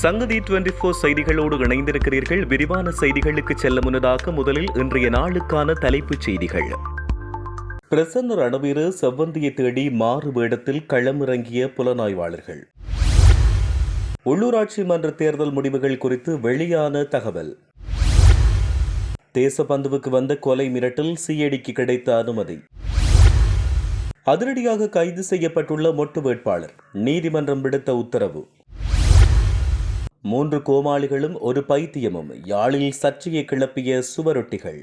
சங்கதி twenty four செய்திகளோடு இணைந்திருக்கிறீர்கள். விரிவான செய்திகளுக்கு செல்ல முன்னதாக முதலில் இன்றைய நாளுக்கான தலைப்புச் செய்திகள். பிரசன்ன ரணவீர செவ்வந்தியை தேடி மாறு வேடத்தில் களமிறங்கிய புலனாய்வாளர்கள். உள்ளூராட்சி மன்ற தேர்தல் முடிவுகள் குறித்து வெளியான தகவல். தேசபந்துவுக்கு வந்த கொலை மிரட்டல் சிஐடிக்கு கிடைத்த அனுமதி. அதிரடியாக கைது செய்யப்பட்டுள்ள மொட்டு வேட்பாளர். நீதிமன்றம் விடுத்த உத்தரவு. மூன்று கோமாளிகளும் ஒரு பைத்தியமும் யாழில் சர்ச்சையை கிளப்பிய சுவரொட்டிகள்.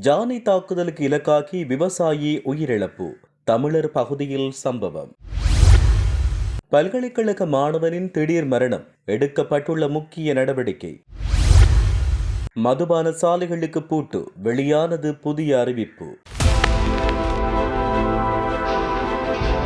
ஜானை தாக்குதலுக்கு இலக்காக்கி விவசாயி உயிரிழப்பு தமிழர் பகுதியில் சம்பவம். பல்கலைக்கழக மாணவனின் திடீர் மரணம் எடுக்கப்பட்டுள்ள முக்கிய நடவடிக்கை. மதுபான சாலைகளுக்கு பூட்டு வெளியானது புதிய அறிவிப்பு.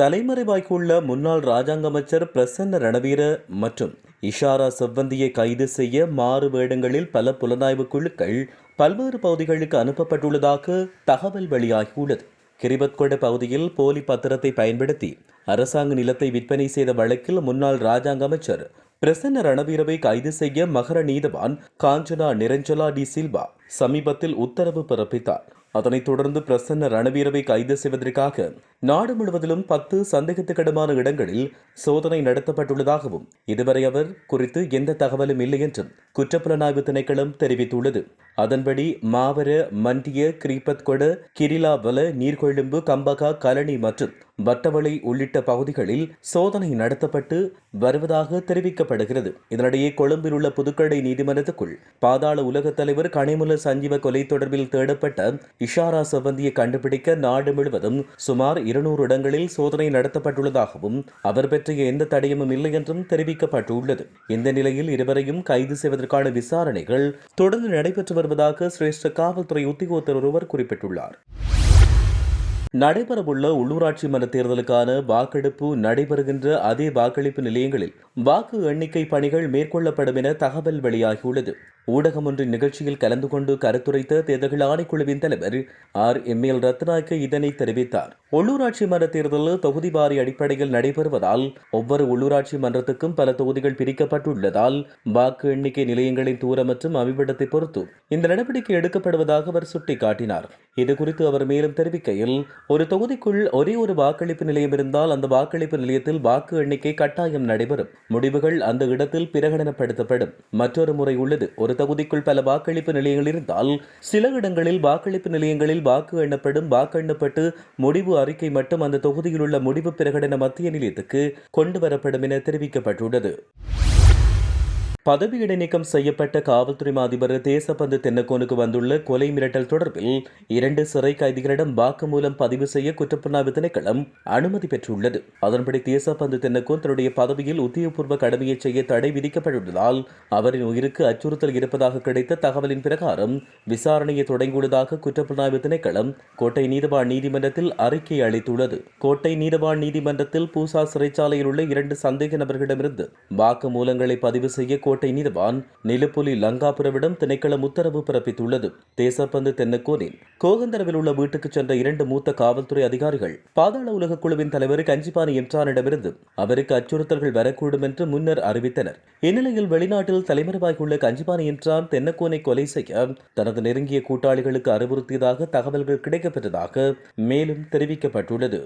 தலைமறைவாய்க்குள்ள முன்னாள் ராஜாங்க அமைச்சர் பிரசன்ன ரணவீர மற்றும் இஷாரா செவ்வந்தியை கைது செய்ய மாறு வேடங்களில் பல புலனாய்வு குழுக்கள் பல்வேறு பகுதிகளுக்கு அனுப்பப்பட்டுள்ளதாக தகவல் வெளியாகியுள்ளது. கிரிபத்கொட பகுதியில் போலி பத்திரத்தை பயன்படுத்தி அரசாங்க நிலத்தை விற்பனை செய்த வழக்கில் முன்னாள் ராஜாங்க அமைச்சர் பிரசன்ன ரணவீரவை கைது செய்ய மகர நீதவான் காஞ்சனா நிரஞ்சலா டி சில்வா சமீபத்தில் உத்தரவு பிறப்பித்தார். அதனைத் தொடர்ந்து பிரசன்ன ரணவீரவை கைது செய்வதற்காக நாடு முழுவதிலும் பத்து சந்தேகத்துக்கிடமான இடங்களில் சோதனை நடத்தப்பட்டுள்ளதாகவும் இதுவரை அவர் குறித்து எந்த தகவலும் இல்லை என்றும் குற்றப்புலனாய்வு திணைக்களம் தெரிவித்துள்ளது. அதன்படி மாவர மண்டிய கிரிபத்கொட கிரிலாவல நீர்கொழும்பு கம்பகா கலனி மற்றும் வட்டவளை உள்ளிட்ட பகுதிகளில் சோதனை நடத்தப்பட்டு வருவதாக தெரிவிக்கப்படுகிறது. இதனிடையே கொழும்பில் உள்ள புதுக்கடை நீதிமன்றத்துக்குள் பாதாள உலகத் தலைவர் கனிமுல சஞ்சீவ கொலை தொடர்பில் தேடப்பட்ட இஷாரா செவ்வந்தியை கண்டுபிடிக்க நாடு முழுவதும் சுமார் இருநூறு இடங்களில் சோதனை நடத்தப்பட்டுள்ளதாகவும் அவர் பற்றிய எந்த தடயமும் இல்லை என்றும் தெரிவிக்கப்பட்டுள்ளது. இந்த நிலையில் இருவரையும் கைது செய்வதற்கான விசாரணைகள் தொடர்ந்து நடைபெற்று வருவதாக சிரேஷ்ட காவல்துறை உத்தியோகத்தர் ஒருவர் குறிப்பிட்டுள்ளார். நடைபெறவுள்ள உள்ளூராட்சி மன்ற தேர்தலுக்கான வாக்கெடுப்பு நடைபெறுகின்ற அதே வாக்களிப்பு நிலையங்களில் வாக்கு எண்ணிக்கை பணிகள் மேற்கொள்ளப்படும் என தகவல் வெளியாகியுள்ளது. ஊடகம் ஒன்றின் நிகழ்ச்சியில் கலந்து கொண்டு கருத்துரைத்த தேர்தல் ஆணைக்குழுவின் தலைவர் ஆர். எம். எல். ரத்னாய்க்கு இதனை தெரிவித்தார். உள்ளூராட்சி மன்ற தேர்தல் தொகுதி வாரி அடிப்படையில் நடைபெறுவதால் ஒவ்வொரு உள்ளூராட்சி மன்றத்துக்கும் பல தொகுதிகள் பிரிக்கப்பட்டுள்ளதால் வாக்கு எண்ணிக்கை நிலையங்களின் தூரம் மற்றும் அவிவிடத்தை பொறுத்து இந்த நடவடிக்கை எடுக்கப்படுவதாக அவர் சுட்டிக்காட்டினார். இதுகுறித்து அவர் மேலும் தெரிவிக்கையில் ஒரு தொகுதிக்குள் ஒரே ஒரு வாக்களிப்பு நிலையம் இருந்தால் அந்த வாக்களிப்பு நிலையத்தில் வாக்கு எண்ணிக்கை கட்டாயம் நடைபெறும். முடிவுகள் அந்த இடத்தில் பிரகடனப்படுத்தப்படும். மற்றொரு முறை உள்ளது. ஒரு தொகுதிக்குள் பல வாக்களிப்பு நிலையங்கள் இருந்தால் சில இடங்களில் வாக்களிப்பு நிலையங்களில் வாக்கு எண்ணப்படும் வாக்கு எண்ணப்பட்டு முடிவு அறிக்கை மட்டும் அந்த தொகுதியில் உள்ள முடிவு பிரகடன மத்திய நிலையத்துக்கு கொண்டு வரப்படும் என தெரிவிக்கப்பட்டுள்ளது. பதவி இடைநீக்கம் செய்யப்பட்ட காவல்துறை அதிபர் தேசப்பந்து தென்னக்கோனுக்கு வந்துள்ள கொலை மிரட்டல் தொடர்பில் இரண்டு சிறை கைதிகளிடம் வாக்குமூலம் பதிவு செய்ய குற்றப்புலனாய்வு திணைக்களம் அனுமதி பெற்றுள்ளது. அதன்படி தேசப்பந்து தென்னக்கோன் தன்னுடைய பதவியில் உத்தியோகபூர்வ கடமையை செய்ய தடை விதிக்கப்பட்டுள்ளதால் அவரின் உயிருக்கு அச்சுறுத்தல் இருப்பதாக கிடைத்த தகவலின் பிரகாரம் விசாரணையை தொடங்கியுள்ளதாக குற்றப்புலனாய்வு திணைக்களம் கோட்டை நீதவான் நீதிமன்றத்தில் அறிக்கை அளித்துள்ளது. கோட்டை நீதவான் நீதிமன்றத்தில் பூசா சிறைச்சாலையில் உள்ள இரண்டு சந்தேக நபர்களிடமிருந்து வாக்குமூலங்களை பதிவு செய்ய கோட்டை நீதவான் நிலப்புலி லங்காபுரவிடம் திணைக்களம் உத்தரவு பிறப்பித்துள்ளது. தேசப்பந்து தென்னக்கோனின் கோகந்தரவில் உள்ள வீட்டுக்கு சென்ற இரண்டு மூத்த காவல்துறை அதிகாரிகள் பாதாள உலக குழுவின் தலைவர் கஞ்சிபானி என்றானிடமிருந்து அவருக்கு அச்சுறுத்தல்கள் வரக்கூடும் என்று முன்னர் அறிவித்தனர். இந்நிலையில் வெளிநாட்டில் தலைமறைவாகியுள்ள கஞ்சிபானி என்றான் தென்னக்கோனை கொலை செய்ய தனது நெருங்கிய கூட்டாளிகளுக்கு அறிவுறுத்தியதாக தகவல்கள் கிடைக்கப்பெற்றதாக மேலும் தெரிவிக்கப்பட்டுள்ளது.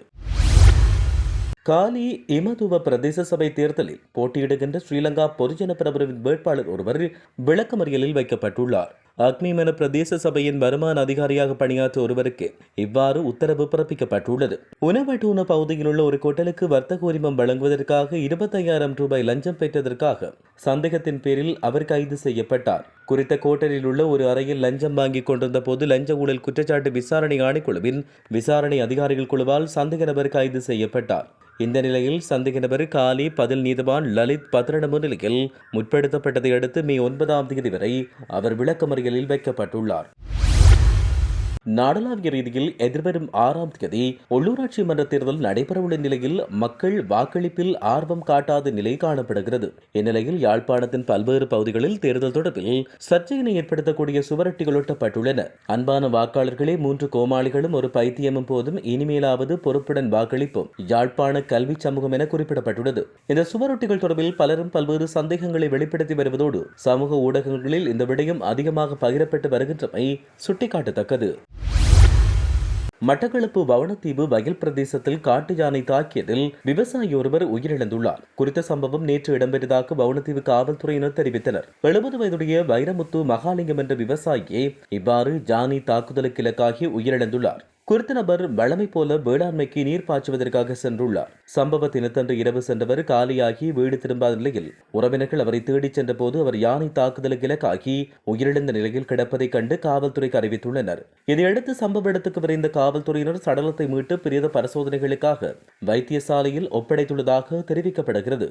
காலி இமதுவ பிரதேச சபை தேர்தலில் போட்டியிடுகின்ற ஸ்ரீலங்கா பொதுஜன பிரபுவின் வேட்பாளர் ஒருவர் விளக்கமறியலில் வைக்கப்பட்டுள்ளார். அக்னிமன பிரதேச சபையின் வருமான அதிகாரியாக பணியாற்ற ஒருவருக்கு இவ்வாறு உத்தரவு பிறப்பிக்கப்பட்டுள்ளது. உணவட்டூன பகுதியில் உள்ள ஒரு கொட்டலுக்கு வர்த்தக உரிமம் வழங்குவதற்காக இருபத்தையாயிரம் ரூபாய் லஞ்சம் பெற்றதற்காக சந்தேகத்தின் பேரில் அவர் கைது செய்யப்பட்டார். குறித்த கோட்டலில் உள்ள ஒரு அறையில் லஞ்சம் வாங்கிக் கொண்டிருந்த போது லஞ்ச ஊழல் குற்றச்சாட்டு விசாரணை ஆணைக்குழுவின் விசாரணை அதிகாரிகள் குழுவால் சந்தேக நபர் கைது செய்யப்பட்டார். இந்த நிலையில் சந்தேக நபர் காலி பதில் நீதவான் லலித் பத்ரண முன்னிலையில் முற்படுத்தப்பட்டதை அடுத்து மே ஒன்பதாம் தேதி வரை அவர் விளக்கமறியலில் வைக்கப்பட்டுள்ளார். நாடளாவிய ரீதியில் எதிர்வரும் ஆறாம் தேதி உள்ளூராட்சி மன்ற தேர்தல் நடைபெறவுள்ள நிலையில் மக்கள் வாக்களிப்பில் ஆர்வம் காட்டாத நிலை காணப்படுகிறது. இந்நிலையில் யாழ்ப்பாணத்தின் பல்வேறு பகுதிகளில் தேர்தல் தொடர்பில் சர்ச்சையினை ஏற்படுத்தக்கூடிய சுவரட்டிகள் ஒட்டப்பட்டுள்ளன. அன்பான வாக்காளர்களே மூன்று கோமாளிகளும் ஒரு பைத்தியமும் போதும் இனிமேலாவது பொறுப்புடன் வாக்களிப்போம். யாழ்ப்பாண கல்வி சமூகம் என குறிப்பிடப்பட்டுள்ளது. இந்த சுவரொட்டிகள் தொடர்பில் பலரும் பல்வேறு சந்தேகங்களை வெளிப்படுத்தி வருவதோடு சமூக ஊடகங்களில் இந்த விடயம் அதிகமாக பகிரப்பட்டு வருகின்றமை சுட்டிக்காட்டத்தக்கது. மட்டக்களப்பு வவனத்தீவு வயல் பிரதேசத்தில் காட்டு யானை தாக்கியதில் விவசாயி ஒருவர் உயிரிழந்துள்ளார். குறித்த சம்பவம் நேற்று இடம்பெற்றதாக வவனத்தீவு காவல்துறையினர் தெரிவித்தனர். எழுபது வயதுடைய வைரமுத்து மகாலிங்கம் என்ற விவசாயியே இவ்வாறு ஜானி தாக்குதலுக்கு இலக்காகி உயிரிழந்துள்ளார். குறித்த நபர் வழமை போல வேளாண்மைக்கு நீர் பாய்ச்சுவதற்காக சென்றுள்ளார். சம்பவ தினத்தன்று இரவு சென்றவர் காலியாகி வீடு திரும்பாத நிலையில் உறவினர்கள் அவரை தேடிச் சென்றபோது அவர் யானை தாக்குதலுக்கு இலக்காகி உயிரிழந்த நிலையில் கிடப்பதைக் கண்டு காவல்துறைக்கு அறிவித்துள்ளனர். இதையடுத்து சம்பவ இடத்துக்கு விரைந்த காவல்துறையினர் சடலத்தை மீட்டு பிரேத பரிசோதனைகளுக்காக வைத்தியசாலையில் ஒப்படைத்துள்ளதாக தெரிவிக்கப்படுகிறது.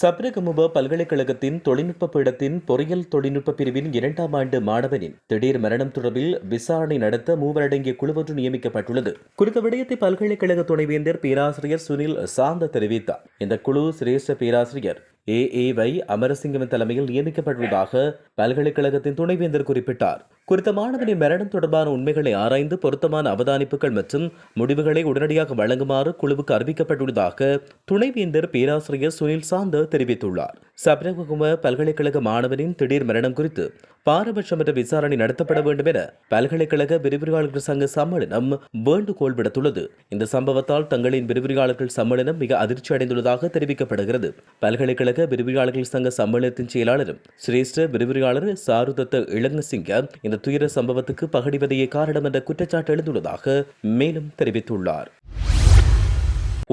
சப்ரகமுப பல்கலைக்கழகத்தின் தொழில்நுட்ப பீடத்தின் பொறியியல் தொழில்நுட்ப பிரிவின் இரண்டாம் ஆண்டு மாணவனின் திடீர் மரணம் தொடர்பில் விசாரணை நடத்த மூவரடங்கிய குழு ஒன்று நியமிக்கப்பட்டுள்ளது. குறித்த விடயத்தை பல்கலைக்கழக துணைவேந்தர் பேராசிரியர் சுனில் சாந்த தெரிவித்தார். இந்த குழு சிரேஷ்ட பேராசிரியர் ஏ ஏ வை அமரசிங்கம் தலைமையில் நியமிக்கப்பட்டுள்ளதாக பல்கலைக்கழகத்தின் துணைவேந்தர் குறிப்பிட்டார். குறித்த மாணவனின் மரணம் தொடர்பான உண்மைகளை ஆராய்ந்து பொருத்தமான அவதானிப்புகள் மற்றும் முடிவுகளை உடனடியாக வழங்குமாறு குழுவுக்கு அறிவிக்கப்பட்டுள்ளதாக துணைவேந்தர் பேராசிரியர் சுனில் சாந்த தெரிவித்துள்ளார். சப்ரகும பல்கலைக்கழக மாணவனின் திடீர் மரணம் குறித்து பாரபட்சமற்ற விசாரணை நடத்தப்பட வேண்டும் என பல்கலைக்கழக விரிவுரையாளர்கள் சங்க சம்மேளனம் வேண்டுகோள் விடுத்துள்ளது. இந்த சம்பவத்தால் தங்களின் விரிவுரையாளர்கள் சம்மேளனம் மிக அதிர்ச்சி அடைந்துள்ளதாக தெரிவிக்கப்படுகிறது. பல்கலைக்கழக விரிவுரையாளர்கள் சங்க சம்மேளனத்தின் செயலாளரும் சிரேஷ்ட விரிவுரையாளர் சாருதத்த இளங்கசிங்க இந்த துயர சம்பவத்துக்கு பகடிவதையே காரணம் என்ற குற்றச்சாட்டு எழுந்துள்ளதாக மேலும் தெரிவித்துள்ளார்.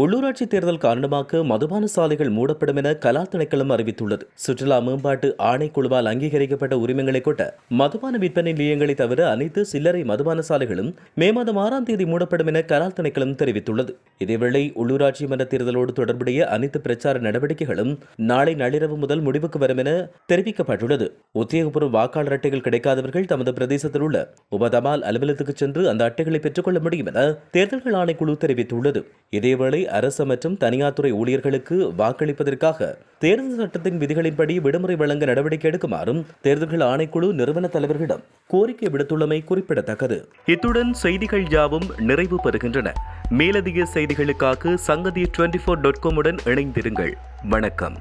உள்ளூராட்சி தேர்தல் காரணமாக மதுபான சாலைகள் மூடப்படும் என கலா திணைக்களம் அறிவித்துள்ளது. சுற்றுலா மேம்பாட்டு ஆணைக்குழுவால் அங்கீகரிக்கப்பட்ட உரிமங்களை கொண்ட மதுபான விற்பனை நிலையங்களை தவிர அனைத்து சில்லறை மதுபான சாலைகளும் மே மாதம் ஆறாம் தேதி மூடப்படும் என கலால் திணைக்களம் தெரிவித்துள்ளது. இதேவேளை உள்ளூராட்சி மன்ற தேர்தலோடு தொடர்புடைய அனைத்து பிரச்சார நடவடிக்கைகளும் நாளை நள்ளிரவு முதல் முடிவுக்கு வரும் என தெரிவிக்கப்பட்டுள்ளது. உத்தியோகபூர்வ வாக்காளர் அட்டைகள் கிடைக்காதவர்கள் தமது பிரதேசத்தில் உள்ள உபதமால் அலுவலகத்துக்கு சென்று அந்த அட்டைகளை பெற்றுக்கொள்ள முடியும் என தேர்தல்கள் ஆணைக்குழு தெரிவித்துள்ளது. இதேவேளை அரசு மற்றும் தனியார் துறை ஊழியர்களுக்கு வாக்களிப்பதற்காக தேர்தல் சட்டத்தின் விதிகளின்படி விடுமுறை வழங்க நடவடிக்கை எடுக்குமாறும் தேர்தல்கள் ஆணைக்குழு நிறுவன தலைவர்களிடம் கோரிக்கை விடுத்துள்ளமை குறிப்பிடத்தக்கது. இத்துடன் செய்திகள் யாவும் நிறைவு பெறுகின்றன. மேலதிக செய்திகளுக்காக சங்கதி டுவெண்டி ஃபோர் டாட் காமுடன் இணைந்திருங்கள். வணக்கம்.